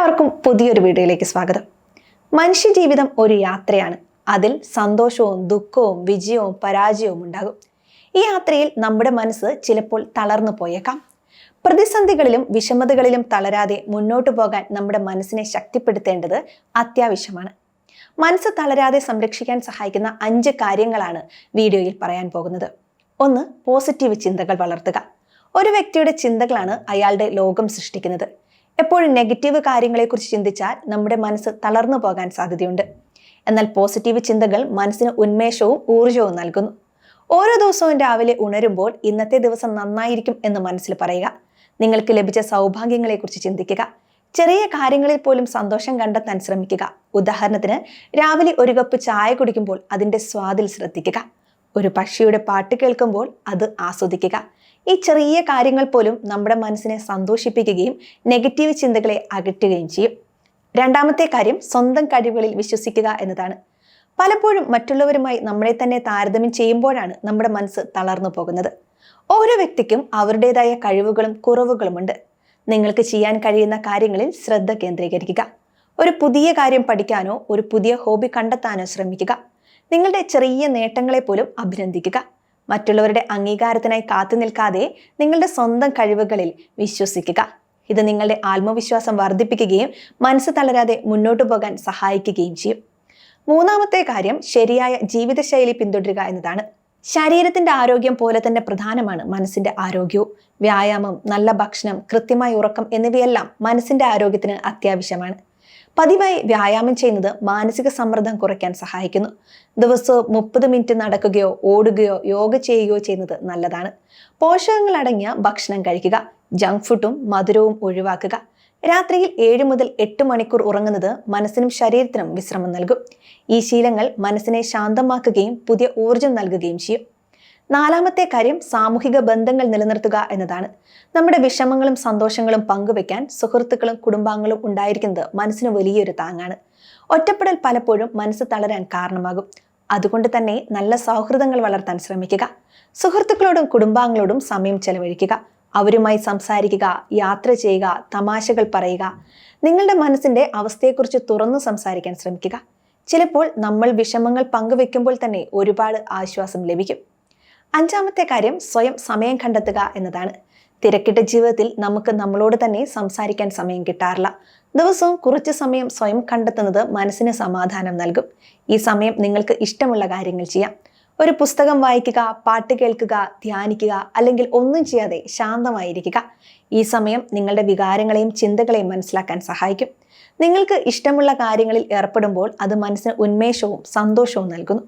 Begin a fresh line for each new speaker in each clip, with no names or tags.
എല്ലാവർക്കും പുതിയൊരു വീഡിയോയിലേക്ക് സ്വാഗതം. മനുഷ്യജീവിതം ഒരു യാത്രയാണ്. അതിൽ സന്തോഷവും ദുഃഖവും വിജയവും പരാജയവും ഉണ്ടാകും. ഈ യാത്രയിൽ നമ്മുടെ മനസ്സ് ചിലപ്പോൾ തളർന്നു പോയേക്കാം. പ്രതിസന്ധികളിലും വിഷമതകളിലും തളരാതെ മുന്നോട്ടു പോകാൻ നമ്മുടെ മനസ്സിനെ ശക്തിപ്പെടുത്തേണ്ടത് അത്യാവശ്യമാണ്. മനസ്സ് തളരാതെ സംരക്ഷിക്കാൻ സഹായിക്കുന്ന അഞ്ച് കാര്യങ്ങളാണ് വീഡിയോയിൽ പറയാൻ പോകുന്നത്. ഒന്ന് പോസിറ്റീവ് ചിന്തകൾ വളർത്തുക. ഒരു വ്യക്തിയുടെ ചിന്തകളാണ് അയാളുടെ ലോകം സൃഷ്ടിക്കുന്നത്. എപ്പോഴും നെഗറ്റീവ് കാര്യങ്ങളെക്കുറിച്ച് ചിന്തിച്ചാൽ നമ്മുടെ മനസ്സ് തളർന്നു പോകാൻ സാധ്യതയുണ്ട്. എന്നാൽ പോസിറ്റീവ് ചിന്തകൾ മനസ്സിന് ഉന്മേഷവും ഊർജവും നൽകുന്നു. ഓരോ ദിവസവും രാവിലെ ഉണരുമ്പോൾ ഇന്നത്തെ ദിവസം നന്നായിരിക്കും എന്ന് മനസ്സിൽ പറയുക. നിങ്ങൾക്ക് ലഭിച്ച സൗഭാഗ്യങ്ങളെക്കുറിച്ച് ചിന്തിക്കുക. ചെറിയ കാര്യങ്ങളിൽ പോലും സന്തോഷം കണ്ടെത്താൻ ശ്രമിക്കുക. ഉദാഹരണത്തിന് രാവിലെ ഒരു കപ്പ് ചായ കുടിക്കുമ്പോൾ അതിന്റെ സ്വാദിൽ ശ്രദ്ധിക്കുക. ഒരു പക്ഷിയുടെ പാട്ട് കേൾക്കുമ്പോൾ അത് ആസ്വദിക്കുക. ഈ ചെറിയ കാര്യങ്ങൾ പോലും നമ്മുടെ മനസ്സിനെ സന്തോഷിപ്പിക്കുകയും നെഗറ്റീവ് ചിന്തകളെ അകറ്റുകയും ചെയ്യും. രണ്ടാമത്തെ കാര്യം സ്വന്തം കഴിവുകളിൽ വിശ്വസിക്കുക എന്നതാണ്. പലപ്പോഴും മറ്റുള്ളവരുമായി നമ്മളെ തന്നെ താരതമ്യം ചെയ്യുമ്പോഴാണ് നമ്മുടെ മനസ്സ് തളർന്നു പോകുന്നത്. ഓരോ വ്യക്തിക്കും അവരുടേതായ കഴിവുകളും കുറവുകളുമുണ്ട് നിങ്ങൾക്ക് ചെയ്യാൻ കഴിയുന്ന കാര്യങ്ങളിൽ ശ്രദ്ധ കേന്ദ്രീകരിക്കുക. ഒരു പുതിയ കാര്യം പഠിക്കാനോ ഒരു പുതിയ ഹോബി കണ്ടെത്താനോ ശ്രമിക്കുക. നിങ്ങളുടെ ചെറിയ നേട്ടങ്ങളെ പോലും അഭിനന്ദിക്കുക. മറ്റുള്ളവരുടെ അംഗീകാരത്തിനായി കാത്തു നിൽക്കാതെ നിങ്ങളുടെ സ്വന്തം കഴിവുകളിൽ വിശ്വസിക്കുക. ഇത് നിങ്ങളുടെ ആത്മവിശ്വാസം വർദ്ധിപ്പിക്കുകയും മനസ്സ് തളരാതെ മുന്നോട്ടു പോകാൻ സഹായിക്കുകയും ചെയ്യും. മൂന്നാമത്തെ കാര്യം ശരിയായ ജീവിതശൈലി പിന്തുടരുക എന്നതാണ്. ശരീരത്തിന്റെ ആരോഗ്യം പോലെ തന്നെ പ്രധാനമാണ് മനസ്സിന്റെ ആരോഗ്യവും. വ്യായാമം നല്ല ഭക്ഷണം കൃത്യമായ ഉറക്കം എന്നിവയെല്ലാം മനസ്സിന്റെ ആരോഗ്യത്തിന് അത്യാവശ്യമാണ്. പതിവായി വ്യായാമം ചെയ്യുന്നത് മാനസിക സമ്മർദ്ദം കുറയ്ക്കാൻ സഹായിക്കുന്നു. ദിവസവും മുപ്പത് മിനിറ്റ് നടക്കുകയോ ഓടുകയോ യോഗ ചെയ്യുകയോ ചെയ്യുന്നത് നല്ലതാണ്. പോഷകങ്ങൾ അടങ്ങിയ ഭക്ഷണം കഴിക്കുക ജങ്ക് ഫുഡും മധുരവും ഒഴിവാക്കുക. രാത്രിയിൽ ഏഴ് മുതൽ എട്ട് മണിക്കൂർ ഉറങ്ങുന്നത് മനസ്സിനും ശരീരത്തിനും വിശ്രമം നൽകും. ഈ ശീലങ്ങൾ മനസ്സിനെ ശാന്തമാക്കുകയും പുതിയ ഊർജം നൽകുകയും ചെയ്യും. നാലാമത്തെ കാര്യം സാമൂഹിക ബന്ധങ്ങൾ നിലനിർത്തുക എന്നതാണ്. നമ്മുടെ വിഷമങ്ങളും സന്തോഷങ്ങളും പങ്കുവെക്കാൻ സുഹൃത്തുക്കളും കുടുംബാംഗങ്ങളും ഉണ്ടായിരിക്കുന്നത് മനസ്സിന് വലിയൊരു താങ്ങാണ്. ഒറ്റപ്പെടൽ പലപ്പോഴും മനസ്സ് തളരാൻ കാരണമാകും. അതുകൊണ്ട് തന്നെ നല്ല സൗഹൃദങ്ങൾ വളർത്താൻ ശ്രമിക്കുക. സുഹൃത്തുക്കളോടും കുടുംബാംഗങ്ങളോടും സമയം ചെലവഴിക്കുക. അവരുമായി സംസാരിക്കുക യാത്ര ചെയ്യുക തമാശകൾ പറയുക. നിങ്ങളുടെ മനസ്സിന്റെ അവസ്ഥയെക്കുറിച്ച് തുറന്നു സംസാരിക്കാൻ ശ്രമിക്കുക. ചിലപ്പോൾ നമ്മൾ വിഷമങ്ങൾ പങ്കുവെക്കുമ്പോൾ തന്നെ ഒരുപാട് ആശ്വാസം ലഭിക്കും. അഞ്ചാമത്തെ കാര്യം സ്വയം സമയം കണ്ടെത്തുക എന്നതാണ്. തിരക്കിട്ട ജീവിതത്തിൽ നമുക്ക് നമ്മളോട് തന്നെ സംസാരിക്കാൻ സമയം കിട്ടാറില്ല. ദിവസവും കുറച്ച് സമയം സ്വയം കണ്ടെത്തുന്നത് മനസ്സിന് സമാധാനം നൽകും. ഈ സമയം നിങ്ങൾക്ക് ഇഷ്ടമുള്ള കാര്യങ്ങൾ ചെയ്യാം. ഒരു പുസ്തകം വായിക്കുക പാട്ട് കേൾക്കുക ധ്യാനിക്കുക അല്ലെങ്കിൽ ഒന്നും ചെയ്യാതെ ശാന്തമായിരിക്കുക. ഈ സമയം നിങ്ങളുടെ വികാരങ്ങളെയും ചിന്തകളെയും മനസ്സിലാക്കാൻ സഹായിക്കും. നിങ്ങൾക്ക് ഇഷ്ടമുള്ള കാര്യങ്ങളിൽ ഏർപ്പെടുമ്പോൾ അത് മനസ്സിന് ഉന്മേഷവും സന്തോഷവും നൽകുന്നു.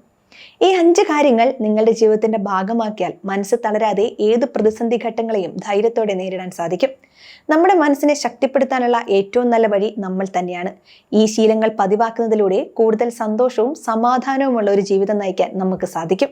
ഈ അഞ്ച് കാര്യങ്ങൾ നിങ്ങളുടെ ജീവിതത്തിന്റെ ഭാഗമാക്കിയാൽ മനസ്സ് തളരാതെ ഏത് പ്രതിസന്ധി ഘട്ടങ്ങളെയും ധൈര്യത്തോടെ നേരിടാൻ സാധിക്കും. നമ്മുടെ മനസ്സിനെ ശക്തിപ്പെടുത്താനുള്ള ഏറ്റവും നല്ല വഴി നമ്മൾ തന്നെയാണ്. ഈ ശീലങ്ങൾ പതിവാക്കുന്നതിലൂടെ കൂടുതൽ സന്തോഷവും സമാധാനവുമുള്ള ഒരു ജീവിതം നയിക്കാൻ നമുക്ക് സാധിക്കും.